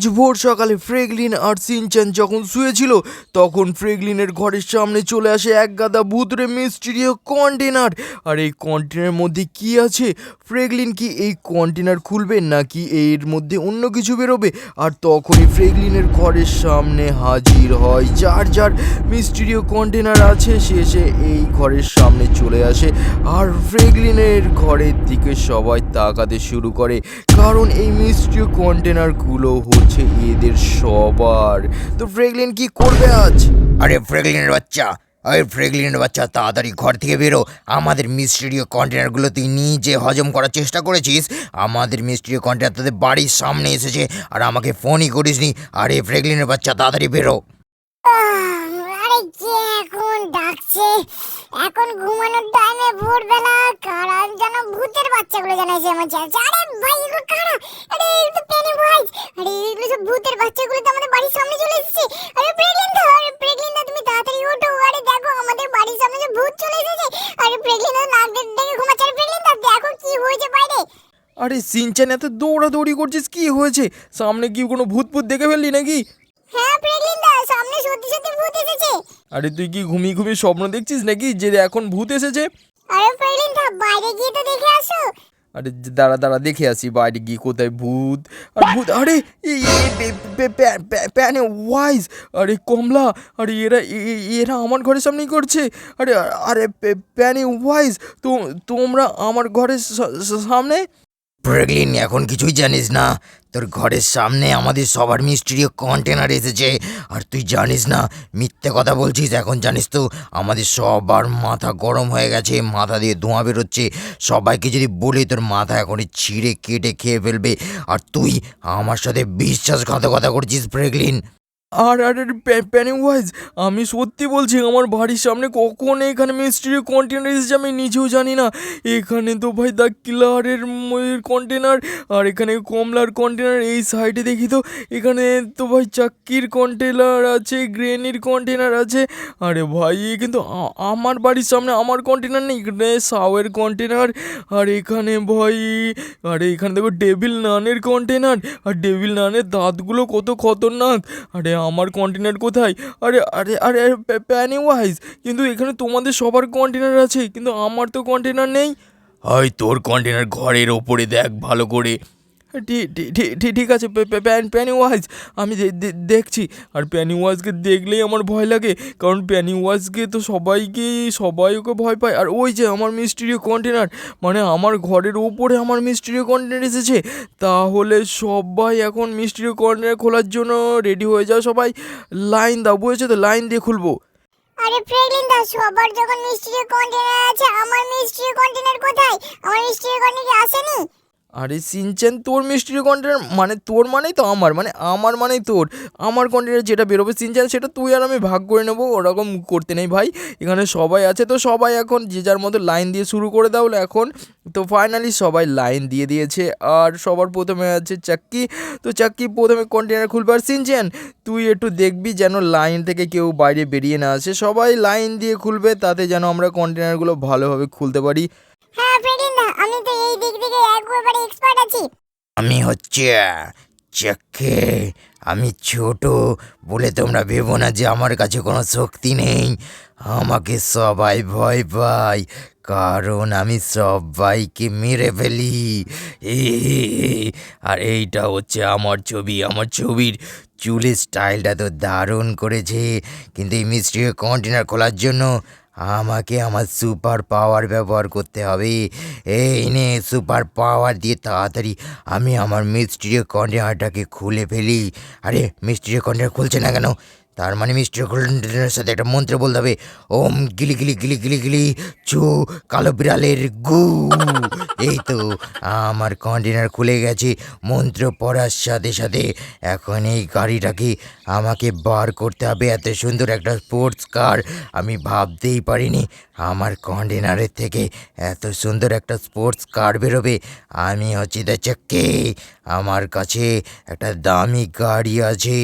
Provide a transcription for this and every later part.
আজ ভোর সকালে ফ্রেগলিন আর সিনচান যখন শুয়েছিল, তখন ফ্রেগলিনের ঘরের সামনে চলে আসে এক গাদা ভূতরে মিস্টিরিয় কন্টেনার। আর এই কন্টেনার মধ্যে কি আছে? ফ্রেগলিন কি এই কন্টেনার খুলবে নাকি এর মধ্যে অন্য কিছু বেরোবে? আর তখনই ফ্রেগলিনের ঘরের সামনে হাজির হয় যার যার মিস্টিরিয় কন্টেনার আছে, সে এসে এই ঘরের সামনে চলে আসে। আর ফ্রেগলিনের ঘরের দিকে সবাই তাকাতে শুরু করে, কারণ এই মিস্ট্রিয় কন্টেনারগুলো হচ্ছে এদের সবার। তো ফ্রেগলিন কি করবে আজ? আরে ফ্রেগলিনের বাচ্চা আরে ফ্রেগলিনের বাচ্চা তাড়াতাড়ি ঘর থেকে বেরো। আমাদের মিস্ট্রিয় কন্টেনারগুলো তুই নিজে হজম করার চেষ্টা করেছিস। আমাদের মিস্ট্রিয় কন্টেনার তোদের বাড়ির সামনে এসেছে আর আমাকে ফোনই করিসনি। আরে ফ্রেগলিনের বাচ্চা তাড়াতাড়ি বেরো। কে এখন ডাকছে? এখন ঘুমানোর টাইমে ভোরবেলা কারা যেন ভূতের বাচ্চাগুলো এসে আমার চাইছে আরে ভাই এগুলো কারা? আরে আরে এগুলো সব ভূতের বাচ্চাগুলো তো আমাদের বাড়ির সামনে চলে এসেছে। আরে প্রেগলিন্দা আরে প্রেগলিন্দা তুমি তাড়াতাড়ি ওঠো। আরে দেখো আমাদের বাড়ির সামনে যে ভূত চলে এসেছে। আরে প্রেগলিন্দা নাক ডেকে ঘুমাচ্ছে। আরে প্রেগলিন্দা দেখো কি হয়েছে বাইরে। আরে সিনচান এত দৌড়াদৌড়ি করছিস কি হয়েছে? সামনে কি কোনো ভূত ভূত দেখে ফেললি নাকি? হ্যাঁ প্রেগলিন্দা সামনে সত্যি সত্যি ভূত এসেছে। আরে তুই কি ঘুমিয়ে ঘুমিয়ে স্বপ্ন দেখছিস নাকি যে এখন ভূত এসেছে? আরে প্রেগলিন্দা বাইরে গিয়ে তো দেখে আসো। আরে দাঁড়া দাঁড়া, দেখে আসি বাইরে গিয়ে কোথায় ভূত। আর ভূত, আরে প্যানে ওয়াইজ আরে কমলা, আরে এরা এরা আমার ঘরের সামনেই করছে। আরে আরে প্যানে ওয়াইজ তো, তোমরা আমার ঘরের সামনে ফ্রেগলিন এখন কিছুই জানিস না। তোর ঘরের সামনে আমাদের সবার মিস্ট্রিয় কন্টেনার এসেছে। আর তুই জানিস না, মিথ্যে কথা বলছিস, এখন জানিস তো আমাদের সবার মাথা গরম হয়ে গেছে, মাথা দিয়ে ধোঁয়া বেরোচ্ছে। সবাইকে যদি বলি, তোর মাথা এখনই ছিঁড়ে কেটে খেয়ে ফেলবে। আর তুই আমার সাথে বিশ্বাসঘাতকতা করছিস ফ্রেগলিন আর আর প্যানে ওয়াইজ আমি সত্যি বলছি, আমার বাড়ির সামনে কখন এখানে মিস্ট্রি কন্টেনার এসেছে, আমি নিজেও জানি না। এখানে তো ভাই দ্য কিলারের কন্টেনার আর এখানে কমলার কন্টেনার এই সাইডে দেখি তো, এখানে তো ভাই চাক্কির কন্টেনার আছে গ্রেনির কন্টেনার আছে। আরে ভাই কিন্তু আমার বাড়ির সামনে আমার কন্টেনার নেই, এখানে সাওয়ের কন্টেনার আর এখানে ভাই, আরে এখানে দেখো ডেভিল নানের কন্টেনার আর ডেভিল নানের দাঁতগুলো কত খতরনাক। আরে আমার কন্টেনার কোথায়? আরে আরে আরে প্যানি ওয়াইজ কিন্তু এখানে তোমাদের সবার কন্টেনার আছে, কিন্তু আমার তো কন্টেনার নেই। হয় তোর কন্টেনার ঘরের ওপরে দেখ ভালো করে। ঠিক আছে প্যান প্যানি ওয়াইজ আমি দে- দে- দেখছি। আর প্যানি ওয়াজকে দেখলেই আমার ভয় লাগে, কারণ প্যানি ওয়াজকে তো সবাইকে, সবাই ওকে ভয় পায়। আর ওই যে আমার মিস্ট্রিও কন্টেনার মানে আমার ঘরের উপরে আমার মিস্ট্রিও কন্টেনার এসেছে, তাহলে সবাই এখন মিস্ট্রিও কন্টেনার খোলার জন্য রেডি হয়ে যাও সবাই। লাইন দাও, বুঝেছ তো? লাইন দিয়ে খুলবো। আরে প্রেগলিন্দা সবার যখন কন্টেনার আছে, আমার মিষ্টির কন্টেনার কোথায়? আমার মিষ্টির কন্টেনার আসেনি? আরে সিনচেন, তোর মিষ্টির কন্টেনার মানে তোর মানেই তো আমার মানে আমার মানেই তোর। আমার কন্টেনার যেটা বেরোবে সিনচেন, সেটা তুই আর আমি ভাগ করে নেব, ওরকম করতে নেই ভাই। এখানে সবাই আছে তো সবাই এখন, যে যার মতো লাইন দিয়ে শুরু করে দাও এখন। তো ফাইনালি সবাই লাইন দিয়ে দিয়েছে, আর সবার প্রথমে আছে চাক্কি। তো চাক্কি প্রথমে কন্টেনার খুলবে, আর সিনচেন, তুই একটু দেখবি যেন লাইন থেকে কেউ বাইরে বেরিয়ে না আসে। সবাই লাইন দিয়ে খুলবে, তাতে যেন আমরা কন্টেনারগুলো ভালোভাবে খুলতে পারি। আমি হচ্ছে চকে আমি ছোট বলে তোমরা ভেবো না যে আমার কাছে কোনো শক্তি নেই। আমাকে সবাই ভয় পায়, কারণ আমি সবাইকে মেরে ফেলি। আর এইটা হচ্ছে আমার ছবি, আমার ছবির চুলের স্টাইলটা তো দারুণ করেছে। কিন্তু এই মিস্ট্রি কন্টেনার খোলার জন্য আমাকে আমার সুপার পাওয়ার ব্যবহার করতে হবে। এই নে সুপার পাওয়ার দিয়ে তাড়াতাড়ি আমি আমার মিস্ট্রিয় কন্টেনারটাকে খুলে ফেলি। আরে মিস্ট্রিয় কন্টেনার খুলছে না কেন? তার মানে মিস্টার গোল্ডেনের সাথে একটা মন্ত্র বলতে হবে। ওম গিলি গিলি গিলি গিলি গিলি চু কালো বিড়ালের গু। এই তো আমার কন্টেনার খুলে গেছে। মন্ত্র পড়ার সাথে সাথে এখন এই গাড়িটাকে আমাকে বার করতে হবে। এত সুন্দর একটা স্পোর্টস কার। আমি ভাবতেই পারিনি। আমার কন্টেনারের থেকে এত সুন্দর একটা স্পোর্টস কার বেরোবে, আমি হচ্ছি চাক্কে আমার কাছে একটা দামি গাড়ি আছে,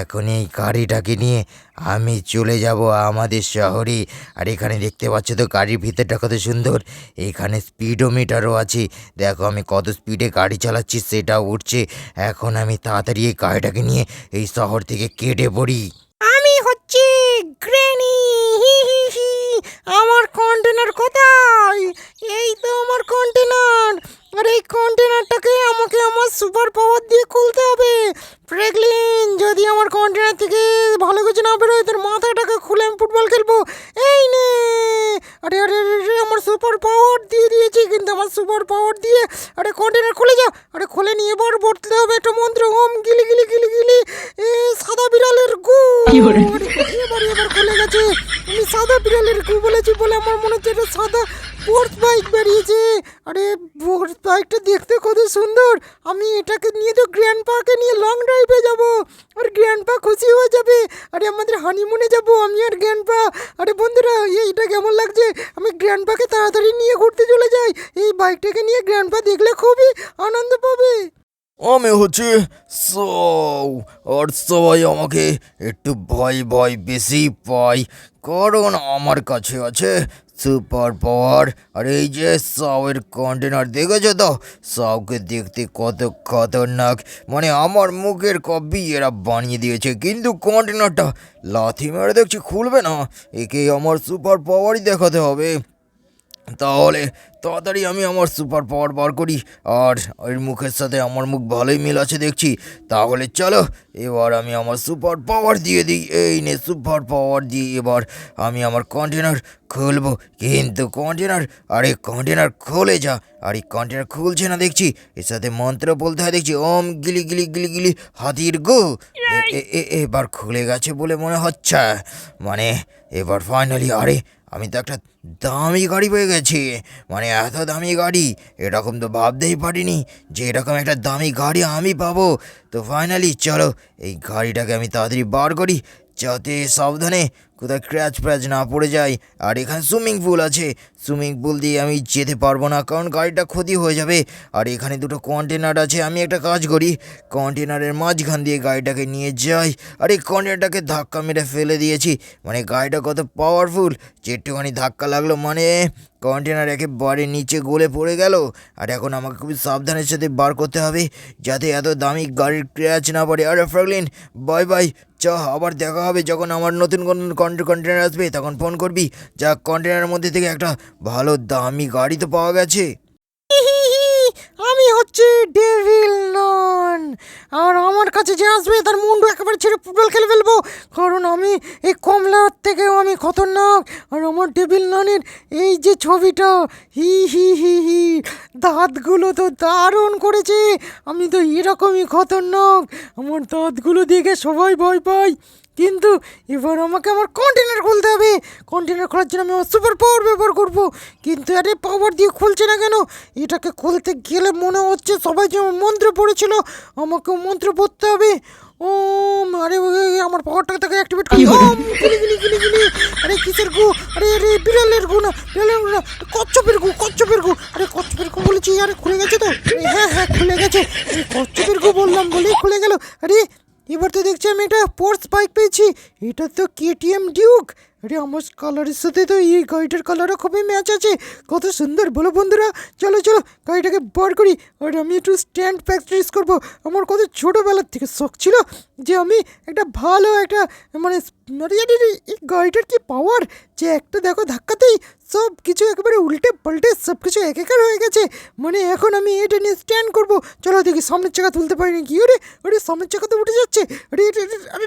এখন এই গাড়িটাকে নিয়ে আমি চলে যাব আমাদের শহরে। আর এখানে দেখতে পাচ্ছ তো গাড়ির ভিতরটা কত সুন্দর, এখানে স্পিডোমিটারও আছে। দেখো আমি কত স্পিডে গাড়ি চালাচ্ছি সেটাও উঠছে। এখন আমি তাড়াতাড়ি এই গাড়িটাকে নিয়ে এই শহর থেকে কেটে পড়ি। আমি হচ্ছে গ্রেনি। আমার কন্টেনার কোথায়? এই তো আমার কন্টেনার আর এই কন্টেনারটাকে আমাকে আমার সুপার পাওয়ার দিয়ে খুলতে হবে। ফ্রেগলিন যদি আমার কন্টেনার থেকে ভালো কিছু না বেরোয় তোর মাথাটাকে খুলে আমি ফুটবল খেলব। এই নে! আরে আরে আরে, আমার সুপার পাওয়ার দিয়ে দিয়েছি কিন্তু আমার সুপার পাওয়ার দিয়ে। আরে কন্টেনার খুলে যা! আরে খুলে নিয়ে এবার বলতে হবে একটা মন্ত্র। ওম গিলি গিলি গিলি গিলি। এ সাদা বিড়ালের গু! এবার এবার খুলে গেছে। আমি সাদা বিড়ালের গু বলেছি বলে আমার মনে হচ্ছে এটা সাদা স্পোর্টস বাইক বেরিয়েছে। আরে স্পোর্টস বাইকটা দেখতে কত সুন্দর। আমি এটাকে নিয়ে তো গ্র্যান্ড পার্কে নিয়ে লং ড্রাইভে যাব। আর গ্র্যান্ডপা খুশি হয়ে যাবে। আরে আমাদের হানিমুনে যাব আমি আর গ্র্যান্ডপা আরে বন্ধুরা, এইটা কেমন লাগছে? আমি গ্র্যান্ডপাকে তাড়াতাড়ি নিয়ে ঘুরতে চলে যাই। এই বাইকটাকে নিয়ে গ্র্যান্ডপা দেখলে খুবই আনন্দ পাবে। আমি হচ্ছে সৌ, আর সবাই আমাকে একটু ভয় ভয় বেশি পায়। কারণ আমার কাছে আছে সুপার পাওয়ার আর এই যে সাউয়ের কন্টেনার দেখেছ তো? সাউকে দেখতে কত খতরনাক। মানে আমার মুখের কপি এরা বানিয়ে দিয়েছে, কিন্তু কন্টেনারটা লাথি মেরে দেখছি খুলবে না। একে আমার সুপার পাওয়ারই দেখাতে হবে। তাহলে তাড়াতাড়ি আমি আমার সুপার পাওয়ার বার করি, আর এর মুখের সাথে আমার মুখ ভালোই মিল আছে দেখছি। তাহলে চলো, এবার আমি আমার সুপার পাওয়ার দিয়ে দিই, এই নে সুপার পাওয়ার দিয়ে এবার আমি আমার কন্টেনার খুলবো। কিন্তু কন্টেনার, আরে কন্টেনার খুলে যা, আর কন্টেনার খুলছে না দেখছি, এর সাথে মন্ত্র বলতে হয় দেখছি, ওম গিলি গিলি গিলি গিলি হাতির গো। এবার খুলে গেছে বলে মনে হচ্ছে। মানে এবার ফাইনালি আরে আমি তো একটা দামি গাড়ি পেয়ে গেছি। মানে এত দামি গাড়ি, এরকম তো ভাবতেই পারিনি যে এরকম একটা দামি গাড়ি আমি পাবো। তো ফাইনালি চলো, এই গাড়িটাকে আমি তাড়াতাড়ি বার করি, যাতে সাবধানে কোথায় ক্র্যাচ ফ্র্যাচ না পড়ে যায় আর এখানে সুইমিং পুল আছে। সুইমিং পুল দিয়ে আমি যেতে পারব না, কারণ গাড়িটা ক্ষতি হয়ে যাবে। আর এখানে দুটো কন্টেনার আছে, আমি একটা কাজ করি। কন্টেনারের মাঝখান দিয়ে গাড়িটাকে নিয়ে যাই, আর এই কন্টেনারটাকে ধাক্কা মেরে ফেলে দিয়েছি। মানে গাড়িটা কত পাওয়ারফুল যে একটুখানি ধাক্কা লাগল মানে কন্টেনার একেবারে নিচে গলে পড়ে গেল। আর এখন আমাকে খুবই সাবধানের সাথে বার করতে হবে, যাতে এত দামি গাড়ির ক্র্যাচ না পড়ে। আরে ফ্রাগলিন বাই বাই চ আবার দেখা হবে যখন আমার নতুন কোনো কন্টেনার আসবে, তখন ফোন করবি। যা কন্টেনারের মধ্যে থেকে একটা ভালো দামি গাড়ি তো পাওয়া গেছে। আমি হচ্ছে ডেভিল নন। আর আমার কাছে যে আসবে, তার মুন্ডু একেবারে ছেড়ে ফুটবল খেলে ফেলব। কারণ আমি এই কমলার থেকেও আমি খতরনাক। আর আমার ডেভিল ননের এই যে ছবিটা, হি হি হি হি, দাঁতগুলো তো দারুণ করেছে। আমি তো এরকমই খতরনাক। আমার দাঁতগুলো দেখে সবাই ভয় পায়। কিন্তু এবার আমাকে আমার কন্টেনার খুলতে হবে। কন্টেনার খোলার জন্য আমি আমার সুপার পাওয়ার ব্যবহার করব। কিন্তু আরে পাওয়ার দিয়ে খুলছে না কেন? এটাকে খুলতে গেলে মনে হচ্ছে সবাই যেমন মন্ত্র পড়েছিল। আমাকেও মন্ত্র পড়তে হবে। ও আরে আমার পাওয়ারটাকে তাকে অ্যাক্টিভেট করি। ওম গিলি গিলি গিলি গিলি। আরে কিসের গু? আরে আরে বিড়ালের গু না বিড়ালের গু না কচ্ছপের গু কচ্ছপের গু। আরে কচ্ছপের গু বলেছি আরে খুলে গেছে তো? হ্যাঁ হ্যাঁ খুলে গেছে। কচ্ছপের গু বললাম বলেই খুলে গেল। আরে এবার তো দেখছি আমি একটা স্পোর্টস বাইক পেয়েছি। এটা তো কেটিএম ডিউক আরে আমার কালারের সাথে তো এই গাড়িটার কালারও খুবই ম্যাচ আছে। কত সুন্দর। বলো বন্ধুরা চলো চলো গাড়িটাকে বার করি। আর আমি একটু স্ট্যান্ড প্র্যাকটিস করব। আমার কত ছোটোবেলার থেকে শখ ছিল যে আমি একটা ভালো একটা মানে আরে, এই গাড়িটার কি পাওয়ার যে একটা দেখো ধাক্কাতেই সব কিছু একেবারে উল্টে পাল্টে সব কিছু এক একার হয়ে গেছে। মানে এখন আমি এটা নিয়ে স্ট্যান্ড করব। চলো দেখি সামনের চাকা তুলতে পারিনি কি? ওরে ওরে সামনের চাকা তো উঠে যাচ্ছে। আরে আর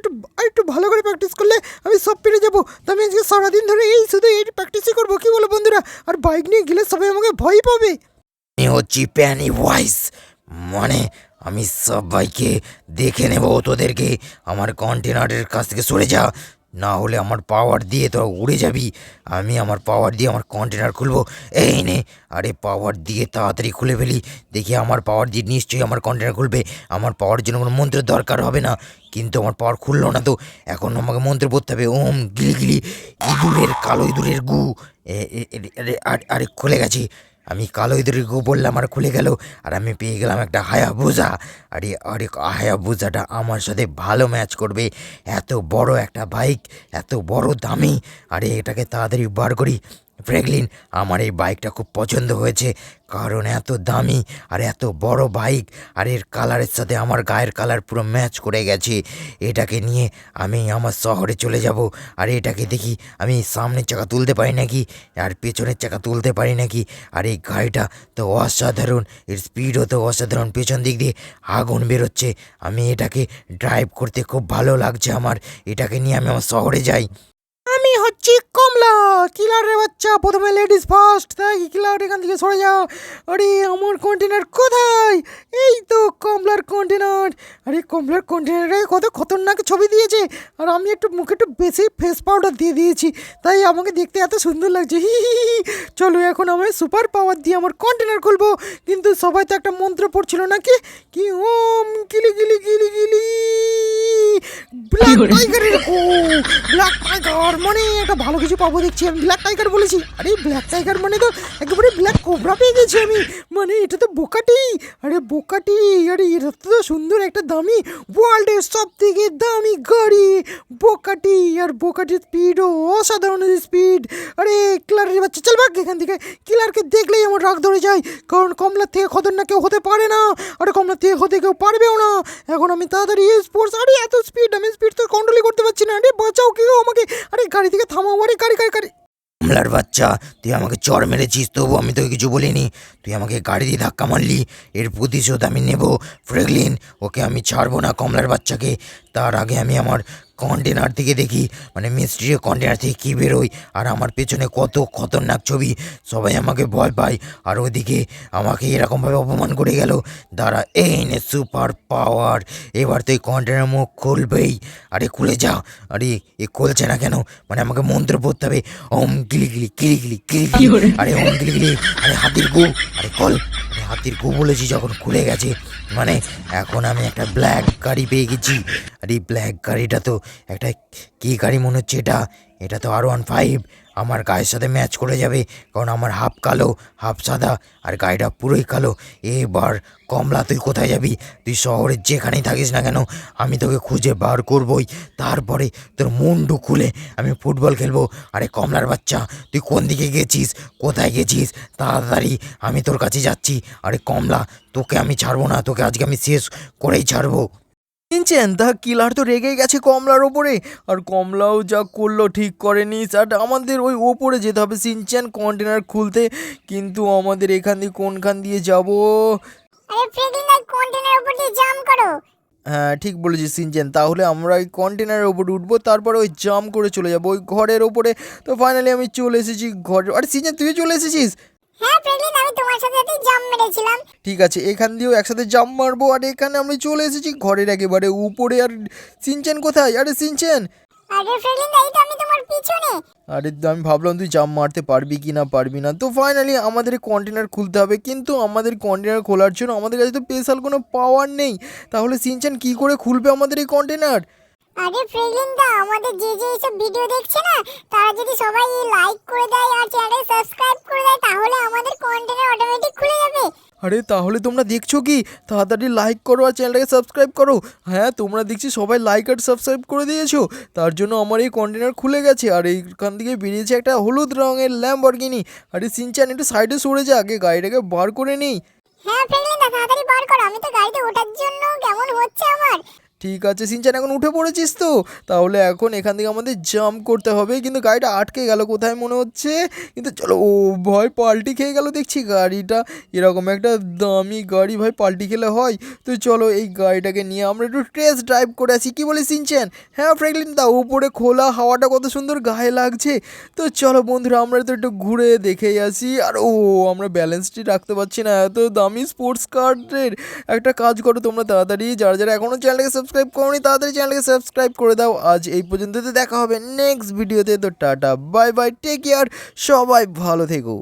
একটু ভালো করে প্র্যাকটিস করলে আমি সব পেরে যাব। তো আমি আজকে সারাদিন ধরে এই শুধু এই প্র্যাকটিসই করব, কি বলো বন্ধুরা? আর বাইক নিয়ে গেলে সবাই আমাকে ভয় পাবে। আমি হচ্ছি প্যানি ওয়াইস। মানে আমি সব বাইকে দেখে নেব তোদেরকে। আমার কন্টেনারের কাছ থেকে সরে যা। না হলে আমার পাওয়ার দিয়ে তো উড়ে যাবি। আমি আমার পাওয়ার দিয়ে আমার কন্টেনার খুলবো। এই নে। আরে পাওয়ার দিয়ে তাড়াতাড়ি খুলে ফেলি। দেখি আমার পাওয়ার দিয়ে নিশ্চয়ই আমার কন্টেনার খুলবে। আমার পাওয়ার জন্য কোনো মন্ত্রের দরকার হবে না। কিন্তু আমার পাওয়ার খুললো না তো। এখন আমাকে মন্ত্র পড়তে হবে। ওম গিলি গিলি। ইঁদুরের কালো ইঁদুরের গু। আরে- আরে, খুলে গেছে। আমি কালো ইঁদুরের গু বললাম আর খুলে গেল, আর আমি পেয়ে গেলাম একটা হায়া হায়াবুজা। আরে আরে, হায়াবুজাটা আমার সাথে ভালো ম্যাচ করবে। এত বড় একটা বাইক এত বড় দামি। আরে, এটাকে তাড়াতাড়ি বার করি। ফ্র্যাঙ্কলিন আমার এই বাইকটা খুব পছন্দ হয়েছে। কারণ এত দামি আর এত বড় বাইক, আর এর কালারের সাথে আমার গায়ের কালার পুরো ম্যাচ করে গেছে। এটাকে নিয়ে আমি আমার শহরে চলে যাব, আর এটাকে দেখি আমি সামনের চাকা তুলতে পারি নাকি, আর পেছনের চাকা তুলতে পারি নাকি, আর এই গাড়িটা তো অসাধারণ, এর স্পিডও তো অসাধারণ, পেছন দিক দিয়ে আগুন বেরোচ্ছে। আমি এটাকে ড্রাইভ করতে খুব ভালো লাগছে আমার, এটাকে নিয়ে আমি আমার শহরে যাই। আমি হচ্ছি কমলা কিলারের বাচ্চা। প্রথমে লেডিস ফার্স্ট তাই কিলার এখান থেকে সরে যাও। আরে আমার কন্টেনার কোথায়? এই তো কমলার কন্টেনার আরে কমলার কন্টেনারে কত খতরনাক ছবি দিয়েছে। আর আমি একটু মুখে একটু বেশি ফেস পাউডার দিয়ে দিয়েছি। তাই আমাকে দেখতে এত সুন্দর লাগছে। হি। চলো এখন আমি সুপার পাওয়ার দিয়ে আমার কন্টেনার খুলবো। কিন্তু সবাই তো একটা মন্ত্র পড়ছিল নাকি? কি ওম গিলি গিলি গিলি গিলি ব্ল্যাক টাইগারের ও ব্ল্যাক টাইগার মানে একটা ভালো কিছু পাবো দেখছি আমি। ব্ল্যাক টাইগার বলেছি। আরে ব্ল্যাক টাইগার মানে তো একেবারে ব্ল্যাক কোবরা পেয়ে গেছি আমি। মানে এটা তো বোকাটি। আরে বোকাটি, আরে এটা তো সুন্দর একটা দামি ওয়ার্ল্ডের সব থেকে দামি গাড়ি। বোকাটি, আর বোকাটির স্পিডও অসাধারণ স্পিড আরে কিলারের বাচ্চা, চল ভাগ এখান থেকে। কিলারকে দেখলেই আমার রাগ ধরে যায়, কারণ কমলার থেকে খতরনাক কেউ হতে পারে না, আরে কমলার থেকে হতে কেউ পারবেও না। এখন আমি তাড়াতাড়ি স্পোর্টস আরে এত স্পিড আমি স্পিড তো কন্ট্রোলই করতে পারছি না। আরে বাঁচাও কেউ আমাকে। আরে গাড়ি থেকে থামাও, আরে গাড়ি গাড়ি গাড়ি। কমলার বাচ্চা। তুই আমাকে চড় মেরেছিস, তবু আমি তোকে কিছু বলিনি। তুই আমাকে গাড়ি দিয়ে ধাক্কা মারলি, এর প্রতিশোধ আমি নেব। ফ্রেগলিন, ওকে আমি ছাড়বো না কমলার বাচ্চাকে। তার আগে আমি আমার কন্টেনার থেকে দেখি মানে মিস্ত্রির কন্টেনার থেকে কী বেরোয় আর আমার পেছনে কত খতরনাক ছবি সবাই আমাকে ভয় পায় আর ওদিকে আমাকে এরকমভাবে অপমান করে গেল দাঁড়া এই নে সুপার পাওয়ার এবার তুই কন্টেনার মুখ খুলবেই। আরে খুলে যা আরে এ খুলছে না কেন? মানে আমাকে মন্ত্র পড়তে হবে ওম গিলি গিলি গিলি গিলি গিলি আরে ওম গিলি গিলি আরে হাতির গু আরে কল হাতির গু বলেছি যখন খুলে গেছে মানে এখন আমি একটা ব্ল্যাক গাড়ি পেয়ে গেছি। আর এই ব্ল্যাক গাড়িটা তো একটা কী গাড়ি মনে হচ্ছে এটা? এটা তো আর ওয়ান ফাইভ আমার গায়ের সাথে ম্যাচ করে যাবে, কারণ আমার হাফ কালো, হাফ সাদা আর গাড়িটা পুরোই কালো। এবার কমলা, তুই কোথায় যাবি? তুই শহরের যেখানেই থাকিস না কেন, আমি তোকে খুঁজে বার করবই। তারপরে তোর মুন্ডু খুলে আমি ফুটবল খেলব। আরে কমলার বাচ্চা, তুই কোন দিকে গেছিস? কোথায় গেছিস? তাড়াতাড়ি আমি তোর কাছে যাচ্ছি। আরে কমলা, তোকে আমি ছাড়বো না, তোকে আজকে আমি শেষ করেই ছাড়বো। চিনছেন? তা কিলার তো রেগে গেছে কমলার ওপরে। আর কমলাও যা করল ঠিক করেনি আর আমাদের ওই ওপরে যেতে হবে সিনচ্যান কন্টেনার খুলতে। কিন্তু আমাদের এখান দিয়ে কোনখান দিয়ে যাব? আরে ফ্রেগলিন ভাই কন্টেনার উপর দিয়ে জাম্প করো। হ্যাঁ ঠিক বলেছিস সিনচ্যান তাহলে আমরা ওই কন্টেনারের ওপরে উঠবো তারপরে ওই জাম করে চলে যাব ওই ঘরের ওপরে। তো ফাইনালি আমি চলে এসেছি ঘরে। আরে সিনচ্যান তুই চলে এসেছিস? হ্যাঁ ফ্রেগলিন আমি তোমার সাথে সাথে জাম্প মেরেছিলাম। ঠিক আছে এখান দিয়েও একসাথে জাম মারবো আর এখানে আমরা চলে এসেছি ঘরের একেবারে উপরে। আর সিনচ্যান কোথায়? আরে সিনচ্যান আরে ফ্রেগলিন ভাই তো আমি তোমার পিছনে। আরে তো আমি ভাবলাম তুই জাম্প মারতে পারবি কি না পারবি না। তো ফাইনালি আমাদের কন্টেনার খুলতে হবে কিন্তু আমাদের কন্টেনার খোলার জন্য আমাদের কাছে তো স্পেশাল কোনো পাওয়ার নেই। তাহলে সিনচান কি করে খুলবে আমাদের এই কন্টেনার আরে ফ্রেগলিন দা আমাদের যে যে এইসব ভিডিও দেখছে না তারা যদি সবাই লাইক করে দেয় আর চ্যানেল সাবস্ক্রাইব করে দেয় তাহলে আমাদের কন্টেনার অটোমেটিক খুলে যাবে। আরে তাহলে তোমরা দেখছ কি? তাড়াতাড়ি লাইক করো আর চ্যানেলটাকে সাবস্ক্রাইব করো। হ্যাঁ তোমরা দেখছি সবাই লাইক আর সাবস্ক্রাইব করে দিয়েছ। তার জন্য আমার এই কন্টেনার খুলে গেছে। আর এইখান থেকে বেরিয়েছে একটা হলুদ রঙের ল্যাম্বরগিনি আরে সিনচান একটু সাইডে সরে যা আগে গাড়িটাকে বার করে নিই। হ্যাঁ ফ্রেগলিন দা তাড়াতাড়ি বার করো। আমি তো গাড়িতে ওঠার জন্য কেমন হচ্ছে আমার? ঠিক আছে, সিনচান, এখন উঠে পড়েছিস তো? তাহলে এখন এখান থেকে আমাদের জাম্প করতে হবে। কিন্তু গাড়িটা আটকে গেল কোথায় মনে হচ্ছে? কিন্তু চলো, ও ভয় পাল্টি খেয়ে গেল, দেখছি গাড়িটা এরকম একটা দামি গাড়ি ভাই পাল্টি খেলে হয়। তো চলো, এই গাড়িটাকে নিয়ে আমরা একটু টেস্ট ড্রাইভ করে আসি। কী বলি সিনচেন? হ্যাঁ ফ্র্যাঙ্কলিন দা, উপরে খোলা হাওয়াটা কত সুন্দর গায়ে লাগছে। তো চলো বন্ধুরা, আমরা তো একটু ঘুরে দেখেই আসি। আর ও, আমরা ব্যালেন্সটি রাখতে পারছি না, এত দামি স্পোর্টস কার্ডের একটা কাজ করো তোমরা তাড়াতাড়ি, যারা যারা এখনও চ্যানেলটাকে সাবস্ক্রাইব করোনি, তাড়াতাড়ি চ্যানেলকে সাবস্ক্রাইব করে দাও। আজ এই পর্যন্ত দেখা হবে নেক্সট ভিডিওতে তো। Tata bye bye take care সবাই ভালো থেকো।